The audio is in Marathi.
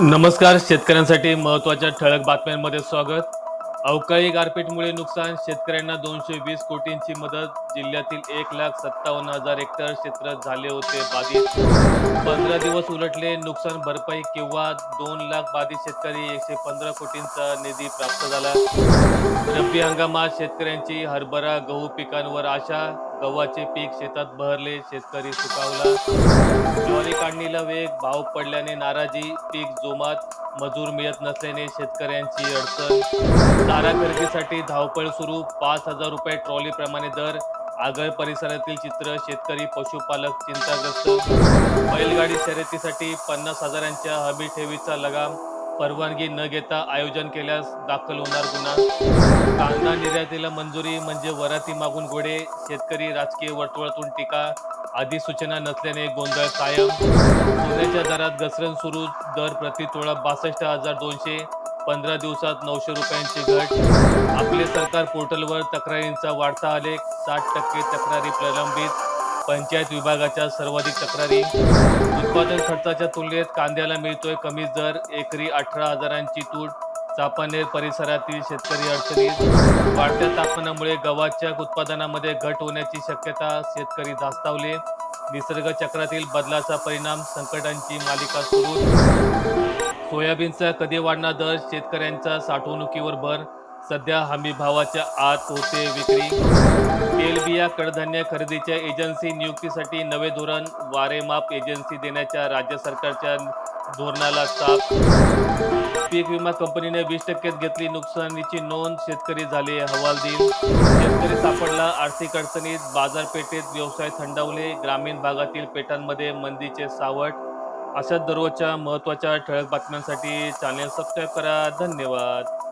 नमस्कार शेतकऱ्यांसाठी महत्त्वाच्या ठळक बातम्यांमध्ये स्वागत. अवकाळी गारपीटमुळे नुकसान शेतकऱ्यांना दोनशे वीस कोटींची मदत जिल्ह्यातील एक लाख सत्तावन्न हजार हेक्टर क्षेत्र झाले होते बाधित. पंधरा दिवस उलटले नुकसान भरपाई किंवा दोन लाख बाधित शेतकरी एकशे पंधरा कोटींचा निधी प्राप्त झाला. रब्बी हंगामात शेतकऱ्यांची हरभरा गहू पिकांवर आशा गव्हाचे पीक शेतात बहरले शेतकरी सुकावला. ज्वारी काढणीला वेग भाव पडल्याने नाराजी पीक जोमात मजूर मिळत नसल्याने शेतकऱ्यांची अडचण. चारा खरेदीसाठी धावपळ सुरू पाच हजार रुपये ट्रॉली प्रमाणे दर. आगर परिसरातील चित्र शेतकरी पशुपालक चिंताग्रस्त. बैलगाडी शर्यतीसाठी पन्नास हजारांच्या हमी ठेवीचा लगाम. परवानगी न घेता आयोजन केल्यास दाखल होणार गुन्हा. कांदा निर्यातीला मंजुरी म्हणजे वराती मागून घोडे. शेतकरी राजकीय वर्तुळातून टीका. अधिसूचना नसल्याने गोंधळ कायम. सोन्याच्या दरात घसरण सुरू. दर प्रति तोळा बासष्ट हजार दोनशे. पंधरा दिवसात नऊशे रुपयांची घट. आपले सरकार पोर्टलवर तक्रारींचा वाढता आलेख. साठ टक्के तक्रारी प्रलंबित. पंचायत विभागाच्या सर्वाधिक तक्रारी. उत्पादन खर्चाच्या तुलनेत कांद्याला मिळतोय कमी दर एकरी अठरा हजारांची तूट चापानेर परिसरातील शेतकरी अडचणीत. वाढत्या तापमानामुळे गव्हाच्या उत्पादनामध्ये घट होण्याची शक्यता शेतकरी धास्तावले निसर्ग चक्रातील बदलाचा परिणाम संकटांची मालिका सुरू. सोयाबीनचा कधी वाढणार दर शेतकऱ्यांचा साठवणुकीवर भर सध्या हमी भावाच्या आत होते विक्री. तेलबिया कडधान्य खरेदीच्या एजन्सी नियुक्तीसाठी नवे धोरण वारेमाप एजन्सी देण्याच्या राज्य सरकारच्या धोरणाला चाप पीक विमा कंपनीने वीस टक्क्यात घेतली नुकसानीची नोंद शेतकरी झाले हवालदिल. शेतकरी सापडला आर्थिक अडचणीत बाजारपेठेत व्यवसाय थंडावले ग्रामीण भागातील पेठांमध्ये मंदीचे सावट. अशा दररोजच्या महत्त्वाच्या ठळक बातम्यांसाठी चॅनेल सबस्क्राईब करा. धन्यवाद.